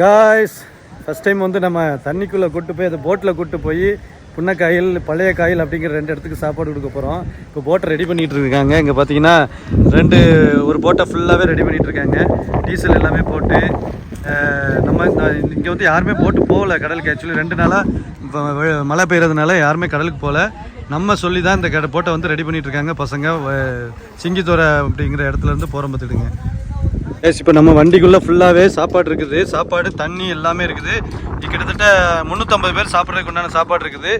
Guys first time வந்து நம்ம தண்ணிக்குள்ளே கூட்டு போய் அந்த போட்டில் கூட்டு போய் புன்னக்காயில் பழைய காயில் அப்படிங்கிற ரெண்டு இடத்துக்கு சாப்பாடு கொடுக்க போகிறோம் இப்போ போட்டை ரெடி பண்ணிகிட்டு இருக்காங்க. இங்கே பார்த்தீங்கன்னா ரெண்டு ஒரு போட்டை ஃபுல்லாகவே ரெடி பண்ணிகிட்டு இருக்காங்க. டீசல் எல்லாமே போட்டு நம்ம இங்கே வந்து யாருமே போட்டு போகல கடலுக்கு. ஆக்சுவலி ரெண்டு நாளாக மழை பெய்கிறதுனால யாருமே கடலுக்கு போகல. நம்ம சொல்லி தான் இந்த கடை போட்டை வந்து ரெடி பண்ணிகிட்டு இருக்காங்க. பசங்க சிங்கித்தோரை அப்படிங்கிற இடத்துலேருந்து போகிற பார்த்துடுங்க எஸ் இப்போ நம்ம வண்டிக்குள்ளே ஃபுல்லாகவே சாப்பாடு இருக்குது. சாப்பாடு தண்ணி எல்லாமே இருக்குது. கிட்டத்தட்ட முந்நூற்றம்பது பேர் சாப்பிட்றதுக்கு உண்டான சாப்பாடு இருக்குது.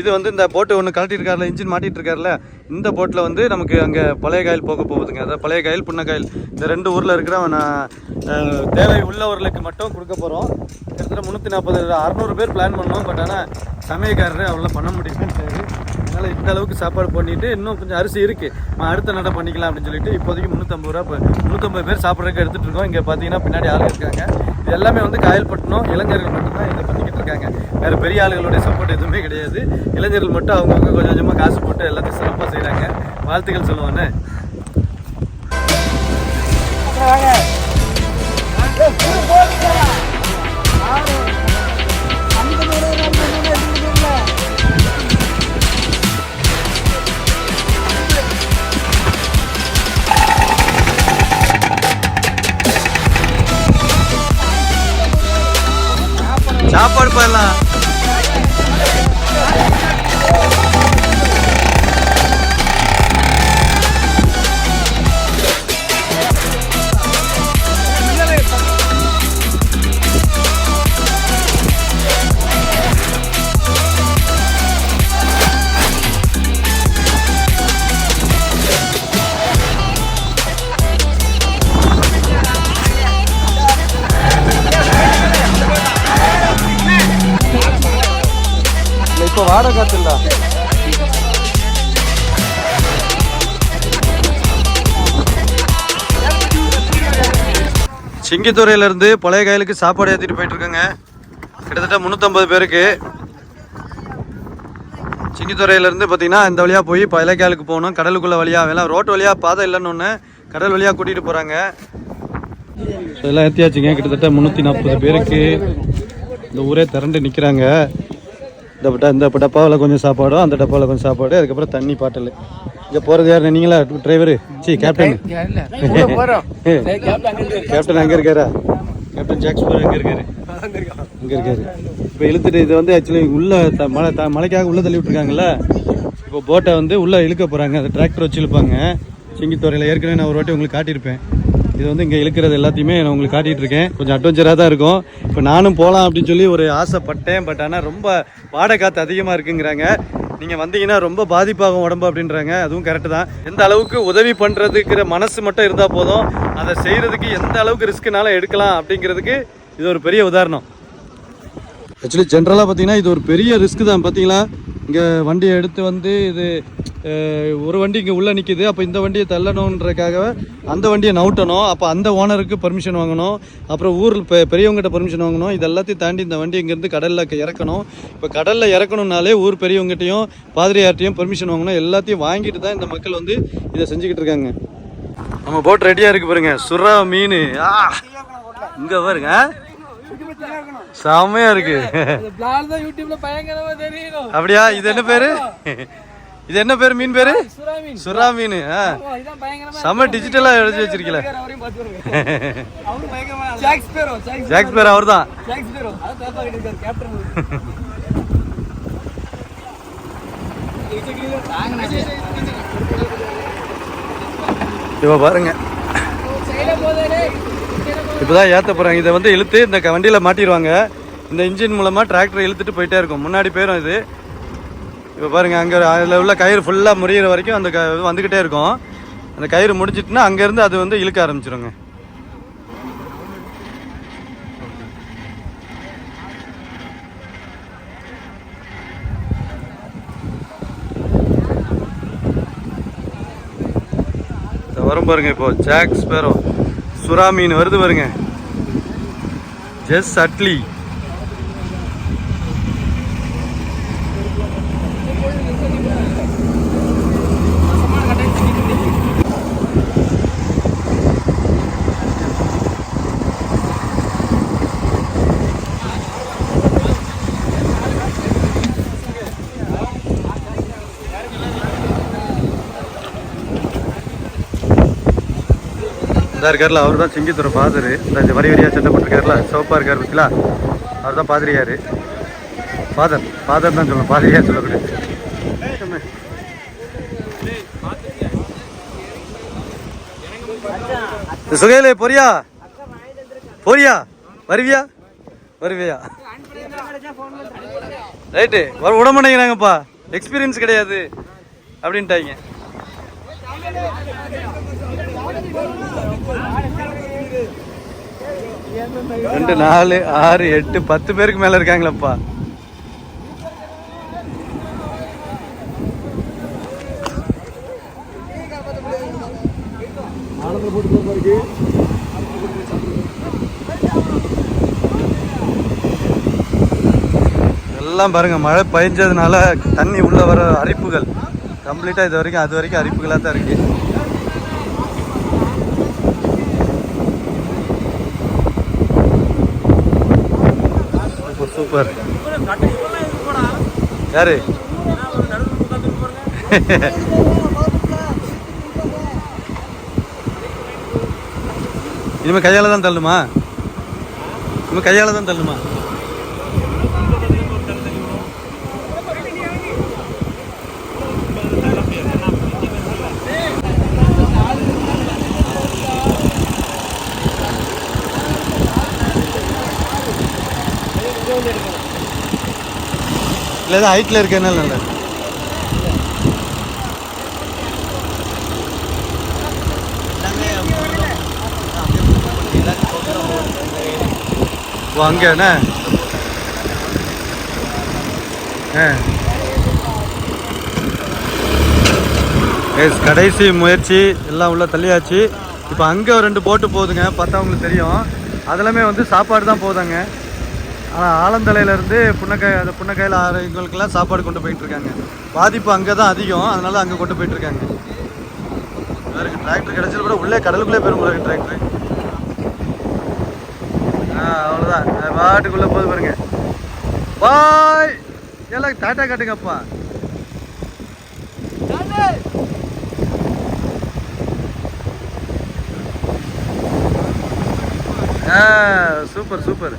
இது வந்து இந்த போட்டு ஒன்று கழட்டிருக்காருல இன்ஜின் மாட்டிகிட்டு இருக்காருல இந்த போட்டில் வந்து நமக்கு அங்கே பழைய காயில் போக போகுதுங்க. அதாவது பழைய காயில் புண்ணக்காயில் இந்த ரெண்டு ஊரில் இருக்கிற தேவை உள்ளவர்களுக்கு மட்டும் கொடுக்க போகிறோம் கிட்டத்தட்ட முந்நூற்றி நாற்பது அறநூறு பேர் பிளான் பண்ணோம். பட் ஆனால் சமயக்காரர் அவ்வளோ பண்ண முடியுமான்னு அதனால் இந்த அளவுக்கு சாப்பாடு பண்ணிட்டு இன்னும் கொஞ்சம் அரிசி இருக்கு. அடுத்த நடை பண்ணிக்கலாம் அப்படின்னு சொல்லிட்டு இப்போதைக்கு முந்நூற்றம்பது ரூபா இப்போ முந்நூற்றம்பது பேர் சாப்பிட்றதுக்கு எடுத்துட்டு இருக்கோம். இங்கே பார்த்தீங்கன்னா பின்னாடி ஆள் இருக்காங்க. இது எல்லாமே வந்து காயல்பட்டினம் இளைஞர்கள் மட்டும்தான் இதை பண்ணிக்கிட்டு இருக்காங்க. வேறு பெரிய ஆளுகளுடைய சப்போர்ட் எதுவுமே கிடையாது. இளைஞர்கள் மட்டும் அவங்கவுங்க கொஞ்சம் கொஞ்சமாக காசு போட்டு எல்லாத்தையும் சிறப்பாக செய்கிறாங்க வாழ்த்துக்கள் சொல்லுவானே. சாப்பாடு போயிடலாம் இப்போ வாடகை காத்துல சிங்கித்துறையிலேருந்து பழைய காயலுக்கு சாப்பாடு ஏற்றிட்டு போயிட்டு இருக்கேங்க கிட்டத்தட்ட முந்நூற்றம்பது பேருக்கு. சிங்கித்துறையிலேருந்து பார்த்தீங்கன்னா இந்த வழியாக போய் பழைய காயலுக்கு போகணும். கடலுக்குள்ளே வழியாக எல்லாம் ரோட்டு வழியாக பாதை இல்லைன்னு ஒன்று கடல் வழியாக கூட்டிகிட்டு போகிறாங்க இதெல்லாம் ஏற்றியாச்சுங்க கிட்டத்தட்ட முந்நூற்றி நாற்பது பேருக்கு இந்த ஊரே திரண்டு நிற்கிறாங்க இந்த பட்ட இந்த டப்பாவில் கொஞ்சம் சாப்பாடும் அந்த டப்பாவில் கொஞ்சம் சாப்பாடு அதுக்கப்புறம் தண்ணி பாட்டில். இங்கே போகிறது யார்? நீங்களா? டிரைவரு சி கேப்டன் கேப்டன் அங்கே இருக்காரா? கேப்டன் ஜாக்ஸ்பர் அங்கே இருக்காரு. அங்கே இருக்காரு. இப்போ இழுத்துட்டு இது வந்து ஆக்சுவலி உள்ள த மழை த மழைக்காக உள்ளே தள்ளி விட்ருக்காங்கல்ல இப்போ போட்டை வந்து உள்ளே இழுக்க போகிறாங்க அந்த டிராக்டர் வச்சு இழுப்பாங்க. சிங்கித்துறையில் ஏற்கனவே நான் ஒரு வாட்டி உங்களுக்கு காட்டியிருப்பேன். இது வந்து இங்கே இழுக்கிறது எல்லாத்தையுமே நான் உங்களுக்கு காட்டிகிட்டு இருக்கேன். கொஞ்சம் அட்வென்ச்சராக தான் இருக்கும். இப்போ நானும் போகலாம் அப்படின்னு சொல்லி ஒரு ஆசைப்பட்டேன். பட் ஆனால் ரொம்ப வாடகை காற்று அதிகமாக இருக்குங்கிறாங்க. நீங்கள் வந்தீங்கன்னா ரொம்ப பாதிப்பாகும் உடம்பு அப்படின்றாங்க. அதுவும் கரெக்டு தான். எந்த அளவுக்கு உதவி பண்ணுறதுக்கிற மனசு மட்டும் இருந்தால் போதும். அதை செய்கிறதுக்கு எந்த அளவுக்கு ரிஸ்க்குனால எடுக்கலாம் அப்படிங்கிறதுக்கு இது ஒரு பெரிய உதாரணம். ஆக்சுவலி ஜென்ரலாக பார்த்தீங்கன்னா இது ஒரு பெரிய ரிஸ்க்கு தான். பார்த்தீங்களா? இங்கே வண்டியை எடுத்து வந்து இது ஒரு வண்டி இங்கே உள்ளே நிற்கிது அப்போ இந்த வண்டியை தள்ளணுன்றதுக்காக அந்த வண்டியை நவுட்டணும் அப்போ அந்த ஓனருக்கு பர்மிஷன் வாங்கணும். அப்புறம் ஊரில் பெ பெரியவங்ககிட்ட பர்மிஷன் வாங்கணும். இது எல்லாத்தையும் தாண்டி இந்த வண்டி இங்கேருந்து கடலில் இறக்கணும். இப்போ கடலில் இறக்கணும்னாலே ஊர் பெரியவங்ககிட்டையும் பாதிரியார்ட்டையும் பர்மிஷன் வாங்கணும். எல்லாத்தையும் வாங்கிட்டு தான் இந்த மக்கள் வந்து இதை செஞ்சுக்கிட்டு இருக்காங்க. நம்ம போட் ரெடியாக இருக்கு பாருங்க. சுறா மீன். இங்கே பாருங்க. செம்மையா இருக்கு. அப்படியா? இது என்ன பேரு? இது என்ன பேரு? மீன் பேரு? சுறா மீன் செம்ம டிஜிட்டலா எழுதி வச்சிருக்கல ஜாக்ஸ் பேரோ அவர். தான் இவ பாருங்க. இப்போதான் ஏத்த போறாங்க. இதை வந்து இழுத்து இந்த வண்டியில மாட்டிடுவாங்க இந்த இன்ஜின் மூலமா டிராக்டர் இழுத்துட்டு போயிட்டே இருக்கும். முன்னாடி போயிடும் இது. இப்போ பாருங்கள் அங்கே அதில் உள்ள கயிறு ஃபுல்லாக முறிகிற வரைக்கும் அந்த க வந்துக்கிட்டே இருக்கும். அந்த கயிறு முடிஞ்சிட்டுனா அங்கேருந்து அது வந்து இழுக்க ஆரம்பிச்சிருங்க. வரும் பாருங்க இப்போ ஜாக் ஸ்பேரோ சுறா மீன் வருது பாருங்க. ஜெஸ் அட்லி இந்த இருக்கார்ல அவர் தான் சிங்கித்துறை ஃபாதரு இந்த வரி வரியா சட்டை போட்டிருக்காருல சோப்பாக இருக்கார் பத்திலா அவர் தான் பாதிரியார் ஃபாதர் ஃபாதர் தான் சொல்லணும் பாதிரியார் சொல்லக்கூடாது? சுகையிலே பொரியா பொரியா வருவியா? வருவியா? ரைட்டு வர விட மாட்டேங்கிறாங்கப்பா எக்ஸ்பீரியன்ஸ் கிடையாது. அப்படின்ட்டாங்க. ரெண்டு நாலு ஆறு எட்டு பத்து பேருக்கு மேல இருக்காங்களப்பா. எல்லாம் பாருங்க மழை பெஞ்சதுனால தண்ணி உள்ள வர அரிப்புகள். கம்ப்ளீட்டா இது வரைக்கும் அது வரைக்கும் அரிப்புகளா தான் இருக்கு. சூப்பர். யாரு? இனிமே கையால தான் தள்ளுமா இனிமே கையால தான் தள்ளுமா இல்லை தான் ஹைட்டில் இருக்கனால நல்ல ஓ என்ன ஆ. எஸ் கடைசி முயற்சி எல்லாம் உள்ள தள்ளியாச்சு. இப்போ அங்கே ரெண்டு போட்டு போகுதுங்க பார்த்தா உங்களுக்கு தெரியும். அதெல்லாமே வந்து சாப்பாடு தான் போதாங்க ஆனால் ஆலந்தலையிலேருந்து புன்னக்காய் அந்த புன்னக்காயில் ஆரோக்கியங்களுக்கெல்லாம் சாப்பாடு கொண்டு போயிட்டுருக்காங்க. பாதிப்பு அங்கே தான் அதிகம். அதனால் அங்கே கொண்டு போயிட்டுருக்காங்க. இருக்காங்க டிராக்டர் கிடச்சது கூட உள்ளே கடலுக்குள்ளே போயிடும் போல டிராக்டர் ஆ அவ்வளோதான் பாட்டுக்குள்ளே போது பாருங்க. பாய்! எல்லாம் டாட்டா காட்டுங்கப்பா. ஆ சூப்பர் சூப்பர்.